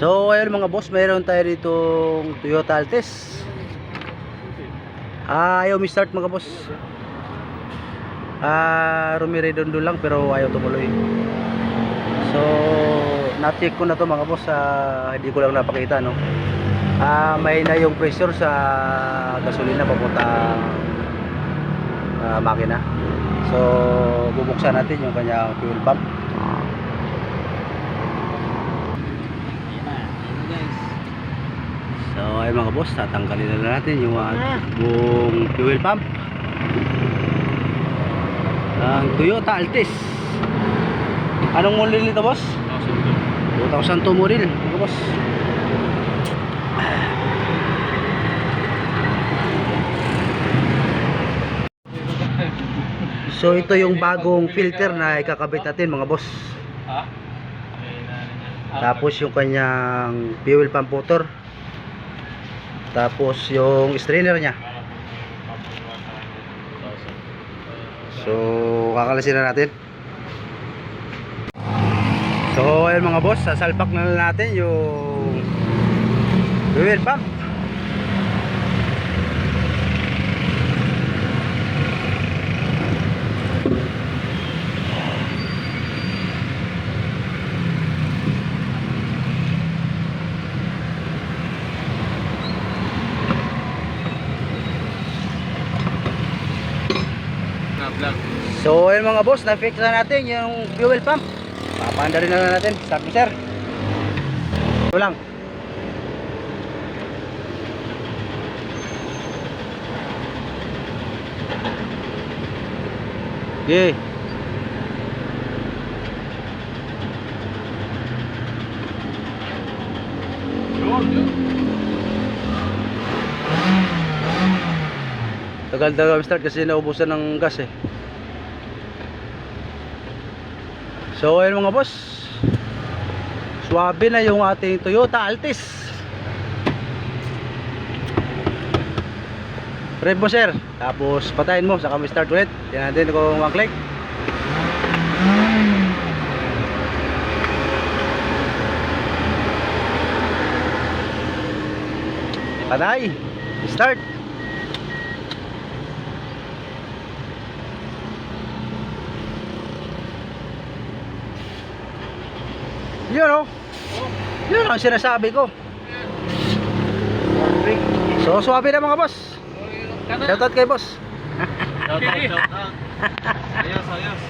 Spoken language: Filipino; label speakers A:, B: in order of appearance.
A: So ayun mga boss, mayroon tayo dito Toyota Altis. Ah, ayaw mi-start mga boss. Ah, rumiredondo lang pero ayaw tumuloy. So, na-check ko na to mga boss, ah, hindi ko lang napakita no. Ah, may na yung pressure sa gasolina papunta ah, makina. So, bubuksan natin yung kanyang fuel pump. So, ay mga boss, tatanggalin na natin yung uh, buong fuel pump. Ang Toyota Altis. Anong model nito, boss? 2002 model, mga boss. So, ito yung bagong filter na ikakabit natin, mga boss. Tapos yung kanyang fuel pump motor. Tapos yung strainer niya. So, kakalisin na natin. So, ayun mga boss, sasalpak na natin yung fuel pump. So, ayun mga boss, na-fix na natin yung fuel pump. Papanda rin na natin. Mo, sir. Ito lang. Okay. Tagal daw start kasi naubusan ng gas eh. So ayun mga boss. Swabe na yung ating Toyota Altis. Rev mo sir. Tapos patayin mo saka may start ulit. Yan natin kung ang click. Patay. Start. Yun oh. Yun ang sinasabi ko. So, swabe na mga boss. Shoutout kay boss.
B: Shout out, shout out. Ayos, ayos.